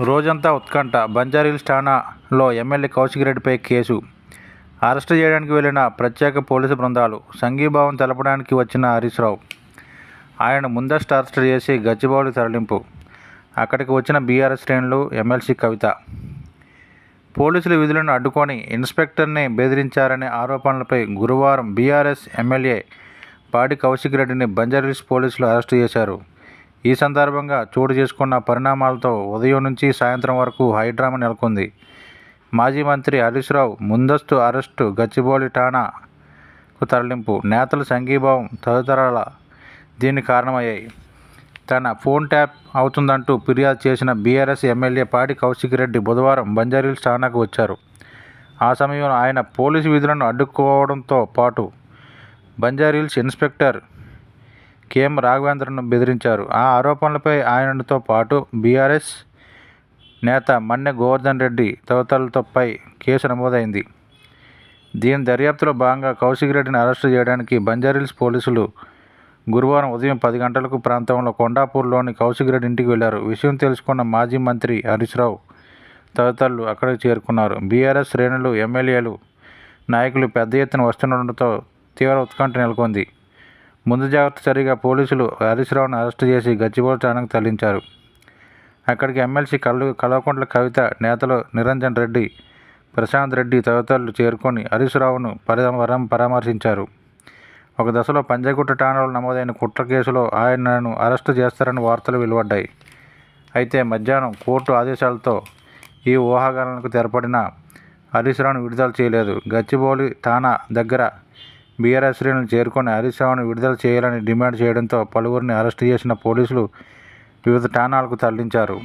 రోజంతా ఉత్కంఠ. బంజారాహిల్స్ ఠాణాలో ఎమ్మెల్యే కౌశిక్ రెడ్డిపై కేసు. అరెస్టు చేయడానికి వెళ్ళిన ప్రత్యేక పోలీసు బృందాలు. సంఘీభావం తెలపడానికి వచ్చిన హరీష్ రావు. ఆయన ముందస్తు అరెస్టు చేసి గచ్చిబౌలి తరలింపు. అక్కడికి వచ్చిన బీఆర్ఎస్ శ్రేణులు ఎమ్మెల్సీ కవిత. పోలీసుల విధులను అడ్డుకొని ఇన్స్పెక్టర్ని బెదిరించారనే ఆరోపణలపై గురువారం బీఆర్ఎస్ ఎమ్మెల్యే పాడి కౌశిక్ రెడ్డిని బంజారాహిల్స్ పోలీసులు అరెస్టు చేశారు. ఈ సందర్భంగా చోటు చేసుకున్న పరిణామాలతో ఉదయం నుంచి సాయంత్రం వరకు హైడ్రామా నెలకొంది. మాజీ మంత్రి హరీష్ రావు ముందస్తు అరెస్టు గచ్చిబౌలి ఠాణాకు తరలింపు నేతల సంఘీభావం తదితరాల దీనికి కారణమయ్యాయి. తన ఫోన్ ట్యాప్ అవుతుందంటూ ఫిర్యాదు చేసిన బీఆర్ఎస్ ఎమ్మెల్యే పాడి కౌశిక్ రెడ్డి బుధవారం బంజారాహిల్స్ ఠాణాకు వచ్చారు. ఆ సమయంలో ఆయన పోలీసు విధులను అడ్డుకోవడంతో పాటు బంజారీల్స్ ఇన్స్పెక్టర్ కేఎం రాఘవేంద్రను బెదిరించారు. ఆ ఆరోపణలపై ఆయనతో పాటు బీఆర్ఎస్ నేత మన్నె గోవర్ధన్ రెడ్డి తదితరులతోపై కేసు నమోదైంది. దీని దర్యాప్తులో భాగంగా కౌశిక్ రెడ్డిని అరెస్టు చేయడానికి బంజారిల్స్ పోలీసులు గురువారం ఉదయం పది గంటలకు ప్రాంతంలో కొండాపూర్లోని కౌశిక్ రెడ్డి ఇంటికి వెళ్ళారు. విషయం తెలుసుకున్న మాజీ మంత్రి హరీష్ రావు తదితరులు అక్కడికి చేరుకున్నారు. బీఆర్ఎస్ శ్రేణులు ఎమ్మెల్యేలు నాయకులు పెద్ద ఎత్తున వస్తుండటంతో తీవ్ర ఉత్కంఠ నెలకొంది. ముందు జాగ్రత్త చర్యగా పోలీసులు హరీష్ రావును అరెస్టు చేసి గచ్చిబౌలి ఠాణాకు తరలించారు. అక్కడికి ఎమ్మెల్సీ కల్లు కల్వకుంట్ల కవిత నేతలు నిరంజన్ రెడ్డి ప్రశాంత్ రెడ్డి తదితరులు చేరుకొని హరీష్ రావును పరం పరామర్శించారు. ఒక దశలో పంజాగుట్ట ఠాణాలో నమోదైన కుట్ర కేసులో ఆయనను అరెస్టు చేస్తారని వార్తలు వెలువడ్డాయి. అయితే మధ్యాహ్నం కోర్టు ఆదేశాలతో ఈ ఊహాగానాలకు తెరపడిన హరీష్ రావును విడుదల చేయలేదు. గచ్చిబౌలి ఠాణా దగ్గర బీఆర్ఎస్ శ్రేణులు చేరుకొని హరీశ్రావును విడుదల చేయాలని డిమాండ్ చేయడంతో పలువురిని అరెస్టు చేసిన పోలీసులు వివిధ ఠాణాలకు తరలించారు.